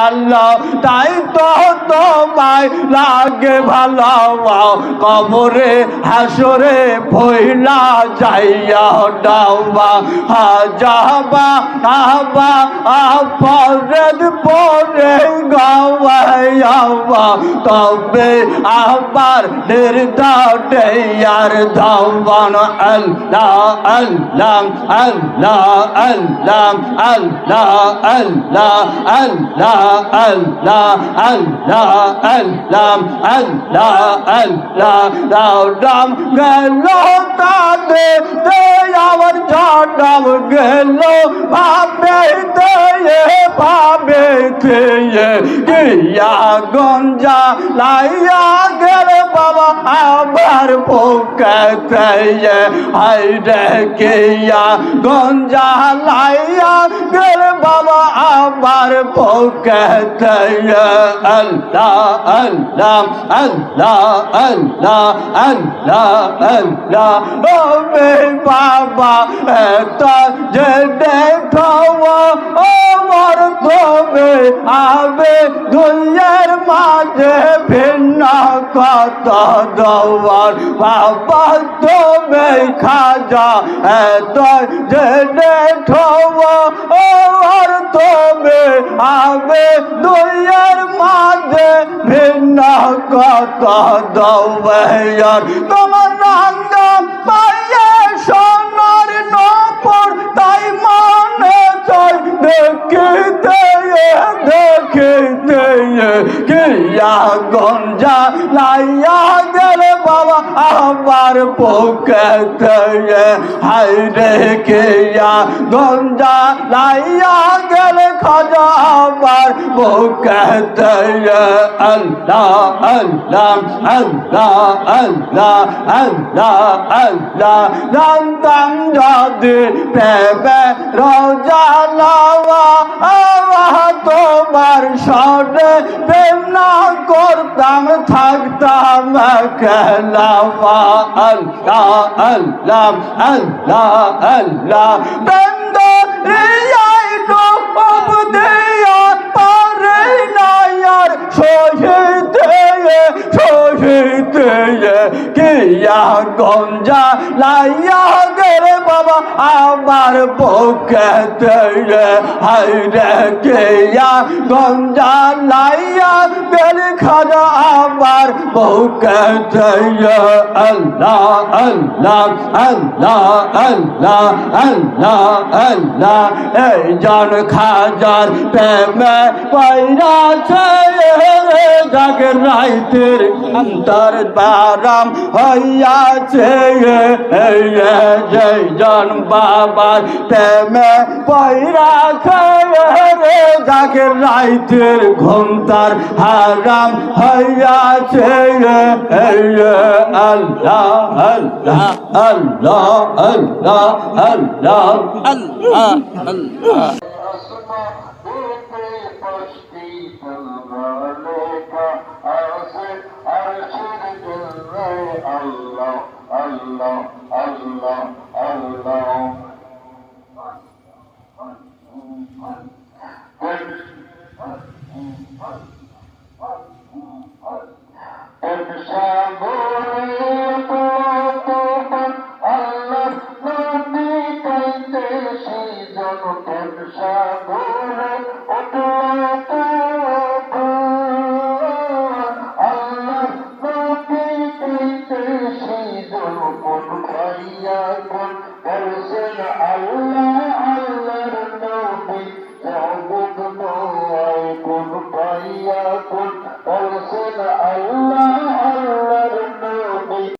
আল্লাহ, তাই তো তোমায় লাগে ভালো কবরে, হাসরে ভইলা যাইয়া ডাবা হাজাবা আবা আপরেদ পরে গাওয়াইয়াবা তবে আবার নির্দাটে আর ধাওয়ান আল্লাহ আল্লাহ আল্লাহ আল্লাহ আল্লাহ আল্লাহ আল্লাহ আল্লাহ আল্লাহ আল্লাহ আল্লাহ আল্লাহ রাম রাম গেল তাদের আমার ঝাড়াম গেল ভাবে তে গিয়া গঞ্জা লাইয়া গেল বাবা, আবার পোকাতে হাই রে গিয়া গঞ্জা লাইয়া গেল বাবা, আবার পোকাতে আল্লাহ আল্লাহ আল্লাহ আল্লাহ আল্লাহ আল্লাহ। ও বাবা এটা যে মর আবেদনের মাঝে ভিন্ন কত দৌয়ার বাবা তুমি খাজা এত জেনে ঠোব ওর তুমি আবেদনের মাঝে ভিন্ন কত দৌয়ার তোমার রঙ কিয়া গঞ্জা লাইয়া গেলে বাবা আবার পোকেতে হাই রে কিয়া গঞ্জা লাইয়া গেলে খাজা আবার পোকেতে আল্লাহ আল্লাহ আল্লাহ আল্লাহ আল্লাহ আল্লাহ। জানতাম যদি পেবে রোজা লাওয়া তোমার সরে প্রেম না করতাম থাকতাম খেলাওয়া আল্লাহ আল্লাহ আল্লাহ আল্লাহ। বন্ধ কিয়া গঞ্জা লাইয়া গেলে বাবা, আমার পক্ষেতে হাই রে কিয়া গঞ্জা লাইয়া গেলে খাজা, আমার পক্ষেতে আল্লাহ আল্লাহ আল্লাহ আল্লাহ আল্লাহ আল্লাহ, এই জন খাজার প্রেমে পৈরাছে জাগে রাইতের অন্তর বারাম হইয়াছে জন বাবার প্রেমে পৈরাছে রে জাগে রাইতের ঘুমতার হারাম হইয়াছে আল্লাহ আল্লাহ আল্লাহ আল্লাহ আল্লাহ আল্লাহ আল্লাহ। আল্লাহ আল্লাহ